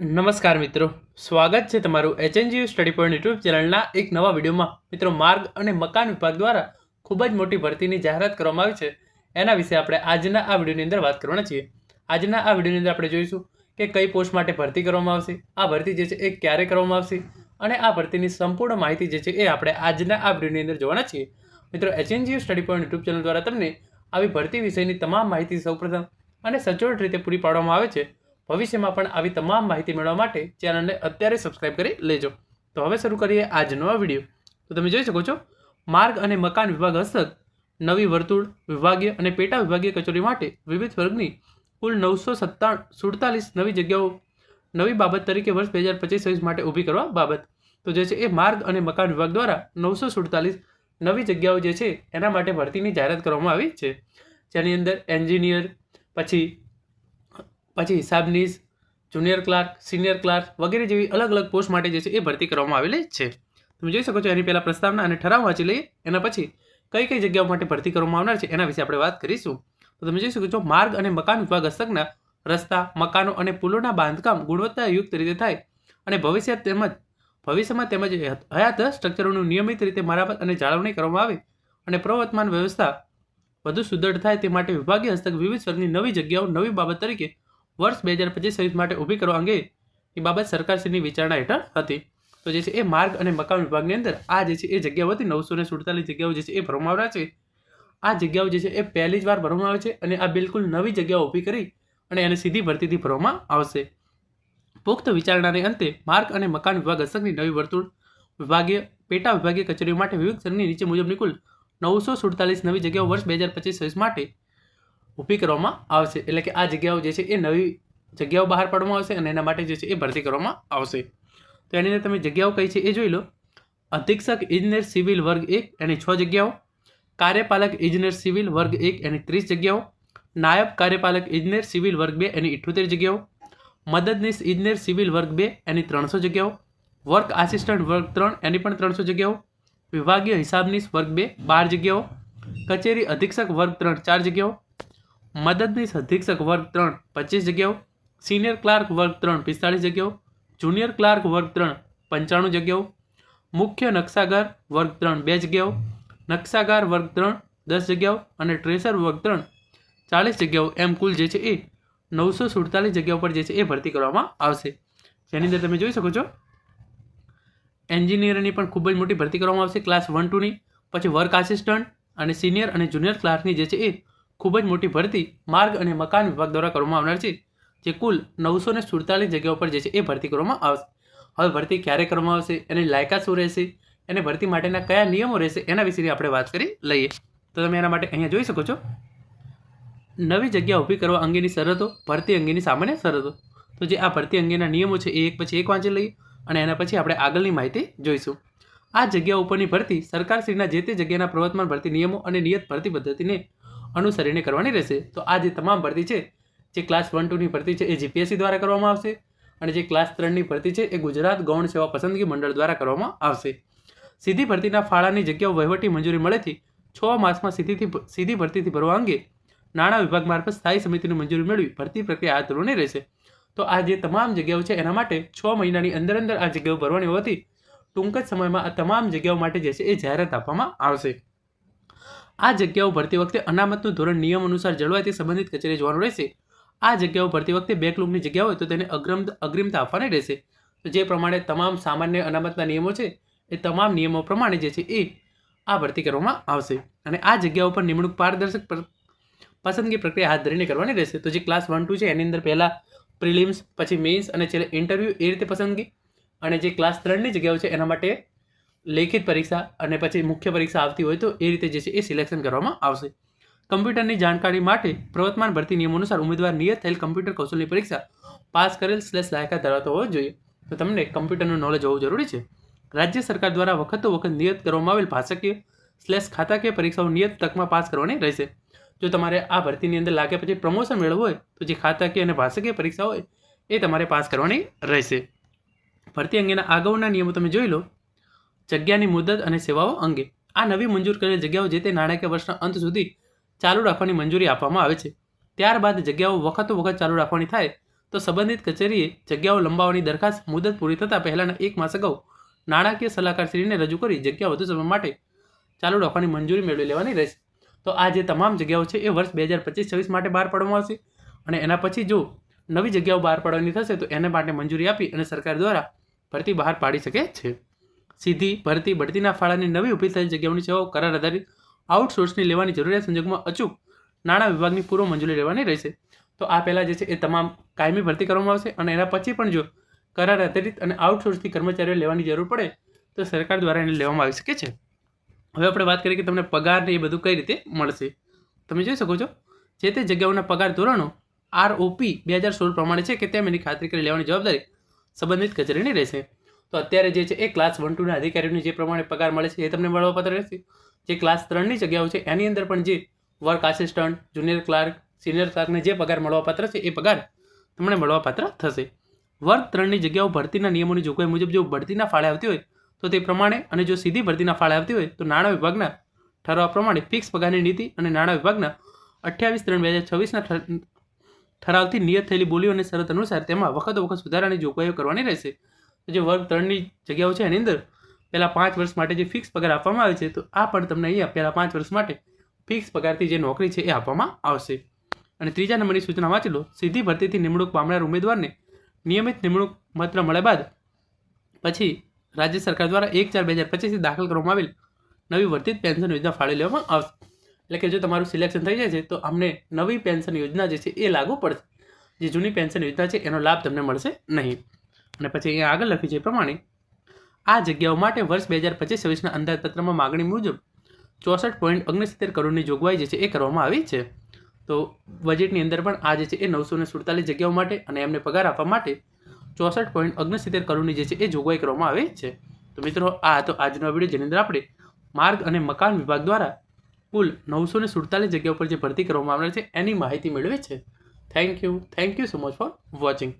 નમસ્કાર મિત્રો. સ્વાગત છે તમારું એચએનજીયુ સ્ટડી પોઈન્ટ યુટ્યુબ ચેનલના એક નવા વિડીયોમાં. મિત્રો, માર્ગ અને મકાન વિભાગ દ્વારા ખૂબ જ મોટી ભરતીની જાહેરાત કરવામાં આવી છે. એના વિશે આપણે આજના આ વિડીયોની અંદર વાત કરવાના છીએ. આજના આ વિડીયોની અંદર આપણે જોઈશું કે કઈ પોસ્ટ માટે ભરતી કરવામાં આવશે, આ ભરતી જે છે એ ક્યારે કરવામાં આવશે, અને આ ભરતીની સંપૂર્ણ માહિતી જે છે એ આપણે આજના આ વિડીયોની અંદર જોવાના છીએ. મિત્રો HNGU study point YouTube channel દ્વારા તમને આવી ભરતી વિષયની તમામ માહિતી સૌપ્રથમ અને સચોટ રીતે પૂરી પાડવામાં આવે છે. ભવિષ્યમાં પણ આવી તમામ માહિતી મેળવવા માટે ચેનલને અત્યારે સબસ્ક્રાઇબ કરી લેજો. તો હવે શરૂ કરીએ આજનો આ વીડિયો તો તમે જોઈ શકો છો, માર્ગ અને મકાન વિભાગ હસ્તક, નવી વર્તુળ, વિભાગીય અને પેટા વિભાગીય કચેરી માટે વિવિધ વર્ગની કુલ નવસો સત્તા સુડતાલીસ નવી જગ્યાઓ નવી બાબત તરીકે વર્ષ બે હજાર પચીસ સવીસ માટે ઊભી કરવા બાબત. તો જે છે એ માર્ગ અને મકાન વિભાગ દ્વારા નવસો સુડતાલીસ નવી જગ્યાઓ જે છે એના માટે ભરતીની જાહેરાત કરવામાં આવી છે. જેની અંદર એન્જિનિયર, પછી પછી હિસાબનીસ જુનિયર ક્લાર્ક સિનિયર ક્લાર્ક વગેરે જેવી અલગ અલગ પોસ્ટ માટે જે છે એ ભરતી કરવામાં આવેલી છે. તમે જોઈ શકો છો એની પહેલાં પ્રસ્તાવના અને ઠરાવ વાંચી લઈએ. એના પછી કઈ કઈ જગ્યાઓ માટે ભરતી કરવામાં આવનાર છે એના વિશે આપણે વાત કરીશું. તો તમે જોઈ શકો છો માર્ગ અને મકાન વિભાગ હસ્તકના રસ્તા, મકાનો અને પુલોના બાંધકામ ગુણવત્તાયુક્ત રીતે થાય અને ભવિષ્ય તેમજ, ભવિષ્યમાં તેમજ હયાત સ્ટ્રક્ચરોનું નિયમિત રીતે મરામત અને જાળવણી કરવામાં આવે અને પ્રવર્તમાન વ્યવસ્થા વધુ સુદૃઢ થાય તે માટે વિભાગીય હસ્તક વિવિધ સ્વર્ગની નવી જગ્યાઓ, નવી બાબત તરીકે વર્ષ બે હજાર પચીસ સર્વિસ માટે ઊભી કરવા અંગે એ બાબત સરકારશ્રીની વિચારણા હેઠળ હતી. તો જે છે એ માર્ગ અને મકાન વિભાગની અંદર આ જે છે એ જગ્યાઓ હતી, નવસો ને સુડતાલીસ જગ્યાઓ જે છે એ ભરવામાં આવ્યા છે. આ જગ્યાઓ જે છે એ પહેલી જ વાર ભરવામાં આવે છે અને આ બિલકુલ નવી જગ્યાઓ ઊભી કરી અને એને સીધી ભરતીથી ભરવામાં આવશે. પુખ્ત વિચારણાને અંતે માર્ગ અને મકાન વિભાગ હસ્તકની નવી વર્તુળ વિભાગીય પેટા વિભાગીય કચેરીઓ માટે વિવિધ સ્તરની નીચે મુજબની કુલ નવસો સુડતાલીસ નવી જગ્યાઓ વર્ષ બે હજાર પચીસ માટે ઊભી કરવામાં આવશે. એટલે કે આ જગ્યાઓ જે છે એ નવી જગ્યાઓ બહાર પાડવામાં આવશે અને એના માટે જે છે એ ભરતી કરવામાં આવશે. તો એની તમે જગ્યાઓ કઈ છે એ જોઈ લો. અધિક્ષક, ઇજનેર, સિવિલ વર્ગ એક, એની છ જગ્યાઓ. કાર્યપાલક, ઇજનેર, સિવિલ વર્ગ એક, એની ત્રીસ જગ્યાઓ. નાયબ કાર્યપાલક, ઇજનેર, સિવિલ વર્ગ બે, એની ઇઠ્યોતેર જગ્યાઓ. મદદનીશ, ઇજનેર, સિવિલ વર્ગ બે, એની ત્રણસો જગ્યાઓ. વર્ક આસિસ્ટન્ટ, વર્ગ ત્રણ, એની પણ ત્રણસો જગ્યાઓ. વિભાગીય હિસાબનીશ, વર્ગ બે, બાર જગ્યાઓ. કચેરી અધિક્ષક, વર્ગ ત્રણ, ચાર જગ્યાઓ. મદદનીશ અધિક્ષક વર્ગ ત્રણ, પચીસ જગ્યાઓ. સિનિયર ક્લાર્ક વર્ગ ત્રણ, પિસ્તાળીસ જગ્યાઓ. જુનિયર ક્લાર્ક વર્ગ ત્રણ, પંચાણું જગ્યાઓ. મુખ્ય નકશાગાર વર્ગ ત્રણ, બે જગ્યાઓ. નકશાગાર વર્ગ ત્રણ, દસ જગ્યાઓ અને ટ્રેસર વર્ગ ત્રણ, ચાલીસ જગ્યાઓ. એમ કુલ જે છે એ નવસો સુડતાલીસ જગ્યાઓ પર જે છે એ ભરતી કરવામાં આવશે. જેની અંદર તમે જોઈ શકો છો, એન્જિનિયરની પણ ખૂબ જ મોટી ભરતી કરવામાં આવશે. ક્લાસ વન ટુની, પછી વર્ક આસિસ્ટન્ટ અને સિનિયર અને જુનિયર ક્લાર્કની જે છે એ ખૂબ જ મોટી ભરતી માર્ગ અને મકાન વિભાગ દ્વારા કરવામાં આવનાર છે, જે કુલ નવસો ને સુડતાલીસ જગ્યાઓ પર જે છે એ ભરતી કરવામાં આવશે. હવે ભરતી ક્યારે કરવામાં આવશે, એની લાયકાત શું રહેશે અને ભરતી માટેના કયા નિયમો રહેશે, એના વિશેની આપણે વાત કરી લઈએ. તો તમે એના માટે અહીંયા જોઈ શકો છો. નવી જગ્યા ઊભી કરવા અંગેની શરતો, ભરતી અંગેની સામાન્ય શરતો. તો જે આ ભરતી અંગેના નિયમો છે એ એક પછી એક વાંચી લઈએ અને એના પછી આપણે આગળની માહિતી જોઈશું. આ જગ્યા ઉપરની ભરતી સરકારશ્રીના જે તે જગ્યાના પ્રવર્તમાન ભરતી નિયમો અને નિયત ભરતી પદ્ધતિને અનુસરીને કરવાની રહેશે. તો આ જે તમામ ભરતી છે, જે ક્લાસ વન ટુની ભરતી છે, એ જીપીએસસી દ્વારા કરવામાં આવશે અને જે ક્લાસ ત્રણની ભરતી છે, એ ગુજરાત ગૌણ સેવા પસંદગી મંડળ દ્વારા કરવામાં આવશે. સીધી ભરતીના ફાળાની જગ્યાઓ વહીવટી મંજૂરી મળેથી છ માસમાં સીધીથી સીધી ભરતીથી ભરવા અંગે નાણાં વિભાગ મારફત સ્થાયી સમિતિની મંજૂરી મેળવી ભરતી પ્રક્રિયા હાથ ધરવાની રહેશે. તો આ જે તમામ જગ્યાઓ છે, એના માટે છ મહિનાની અંદર અંદર આ જગ્યાઓ ભરવાની હોવાથી ટૂંક જ સમયમાં આ તમામ જગ્યાઓ માટે જે છે, એ જાહેરાત આપવામાં આવશે. આ જગ્યાઓ ભરતી વખતે અનામતનું ધોરણ નિયમ અનુસાર જળવાય તે સંબંધિત કચેરી જોવાનું રહેશે. આ જગ્યાઓ ભરતી વખતે બેકલૂમની જગ્યા હોય તો તેને અગ્રમ, અગ્રિમતા આપવાની રહેશે. તો જે પ્રમાણે તમામ સામાન્ય અનામતના નિયમો છે, એ તમામ નિયમો પ્રમાણે જે છે એ આ ભરતી કરવામાં આવશે. અને આ જગ્યાઓ પર નિમણૂક પારદર્શક પસંદગી પ્રક્રિયા હાથ ધરીને કરવાની રહેશે. તો જે ક્લાસ વન, ટુ છે, એની અંદર પહેલાં પ્રિલિમ્સ, પછી મેન્સ અને છેલ્લે ઇન્ટરવ્યૂ એ રીતે પસંદગી. અને જે ક્લાસ ત્રણની જગ્યાઓ છે, એના માટે લેખિત પરીક્ષા અને પછી મુખ્ય પરીક્ષા આવતી હોય તો એ રીતે જે છે એ સિલેક્શન કરવામાં આવશે. કમ્પ્યુટરની જાણકારી માટે પ્રવર્તમાન ભરતી નિયમો અનુસાર ઉમેદવાર નિયત થયેલ કમ્પ્યુટર કૌશલ્યની પરીક્ષા પાસ કરેલ સ્લેશ લાયકાત ધરાવતો હોવો જોઈએ. તો તમને કમ્પ્યુટરનું નોલેજ હોવું જરૂરી છે. રાજ્ય સરકાર દ્વારા વખતો વખત નિયત કરવામાં આવેલ ભાષાકીય સ્લેશ ખાતાકીય પરીક્ષાઓ નિયત તકમાં પાસ કરવાની રહેશે. જો તમારે આ ભરતીની અંદર લાગે પછી પ્રમોશન મેળવવું હોય, તો જે ખાતાકીય અને ભાષાકીય પરીક્ષા હોય, એ તમારે પાસ કરવાની રહેશે. ભરતી અંગેના અગાઉના નિયમો તમે જોઈ લો. જગ્યાની મુદત અને સેવાઓ અંગે. આ નવી મંજૂર કરેલ જગ્યાઓ જે તે નાણાકીય વર્ષના અંત સુધી ચાલુ રાખવાની મંજૂરી આપવામાં આવે છે. ત્યારબાદ જગ્યાઓ વખતો વખત ચાલુ રાખવાની થાય તો સંબંધિત કચેરીએ જગ્યાઓ લંબાવવાની દરખાસ્ત મુદત પૂરી થતાં પહેલાંના એક માસ અગાઉ નાણાકીય સલાહકારશ્રીને રજૂ કરી જગ્યા વધુ સમય માટે ચાલુ રાખવાની મંજૂરી મેળવી લેવાની રહેશે. તો આ જે તમામ જગ્યાઓ છે એ વર્ષ બે હજાર પચીસ છવ્વીસ માટે બહાર પાડવામાં આવશે અને એના પછી જો નવી જગ્યાઓ બહાર પાડવાની થશે તો એને માટે મંજૂરી આપી અને સરકાર દ્વારા ભરતી બહાર પાડી શકે છે. સીધી ભરતી બઢતીના ફાળાની નવી ઊભી થયેલ જગ્યાઓની સેવાઓ કરાર આધારિત આઉટસોર્સની લેવાની જરૂરિયાત સંજોગમાં અચૂક નાણાં વિભાગની પૂર્વ મંજૂરી લેવાની રહેશે. તો આ પહેલાં જે છે એ તમામ કાયમી ભરતી કરવામાં આવશે અને એના પછી પણ જો કરાર આધારિત અને આઉટસોર્સથી કર્મચારીઓ લેવાની જરૂર પડે, તો સરકાર દ્વારા એને લેવામાં આવી શકે છે. હવે આપણે વાત કરીએ કે તમને પગાર ને એ બધું કઈ રીતે મળશે. તમે જોઈ શકો છો, જે તે જગ્યાઓના પગાર ધોરણો આરઓપી બે હજાર સોળ પ્રમાણે છે કે તેમ એની ખાતરી કરી લેવાની જવાબદારી સંબંધિત કચેરીની રહેશે. તો અત્યારે જે છે એ ક્લાસ વન ટુના અધિકારીઓને જે પ્રમાણે પગાર મળે છે એ તમને મળવાપાત્ર રહેશે. જે ક્લાસ ત્રણની જગ્યાઓ છે એની અંદર પણ જે work assistant junior clerk senior ક્લાર્કને જે પગાર મળવાપાત્ર છે એ પગાર તમને મળવાપાત્ર થશે. વર્ગ ત્રણની જગ્યાઓ ભરતીના નિયમોની જોગવાઈ મુજબ જો ભરતીના ફાળે આવતી હોય તો તે પ્રમાણે અને જો સીધી ભરતીના ફાળે આવતી હોય તો નાણાં વિભાગના ઠરાવ પ્રમાણે ફિક્સ પગારની નીતિ અને નાણાં વિભાગના અઠ્યાવીસ ત્રણ બે હજાર છવ્વીસના ઠરાવથી નિયત થયેલી બોલીઓ અને શરત અનુસાર તેમાં વખત વખત સુધારાની જોગવાઈઓ કરવાની રહેશે. જે વર્ગ ત્રણની જગ્યાઓ છે એની અંદર, પહેલાં પાંચ વર્ષ માટે જે ફિક્સ પગાર આપવામાં આવે છે, તો આ પણ તમને અહીંયા પહેલાં પાંચ વર્ષ માટે ફિક્સ પગારથી જે નોકરી છે એ આપવામાં આવશે. અને ત્રીજા નંબરની સૂચના વાંચી લો. સીધી ભરતીથી નિમણૂક પામનાર ઉમેદવારને નિયમિત નિમણૂક પત્ર મળ્યા બાદ પછી રાજ્ય સરકાર દ્વારા એક ચાર બે હજાર પચીસથી દાખલ કરવામાં આવેલ નવી વર્તિત પેન્શન યોજના ફાળી લેવામાં આવશે. એટલે કે જો તમારું સિલેક્શન થઈ જાય છે, તો અમને નવી પેન્શન યોજના જે છે એ લાગુ પડશે. જે જૂની પેન્શન યોજના છે, એનો લાભ તમને મળશે નહીં. અને પછી અહીંયા આગળ લખ્યું છે પ્રમાણે, આ જગ્યાઓ માટે વર્ષ બે હજાર પચીસ છવ્વીસના અંદાજપત્રમાં માગણી મુજબ ચોસઠ પોઈન્ટ ઓગણસિત્તેર કરોડની જોગવાઈ જે છે એ કરવામાં આવી છે. તો બજેટની અંદર પણ આ જે છે એ નવસો ને સુડતાલીસ જગ્યાઓ માટે અને એમને પગાર આપવા માટે ચોસઠ પોઈન્ટ ઓગણસિત્તેર કરોડની જે છે એ જોગવાઈ કરવામાં આવી છે. તો મિત્રો, આ હતો આજનો વીડિયો જેની અંદર આપણે માર્ગ અને મકાન વિભાગ દ્વારા કુલ નવસો ને સુડતાલીસ જગ્યાઓ પર જે ભરતી કરવામાં આવનાર છે એની માહિતી મેળવી છે. Thank you thank you so much for watching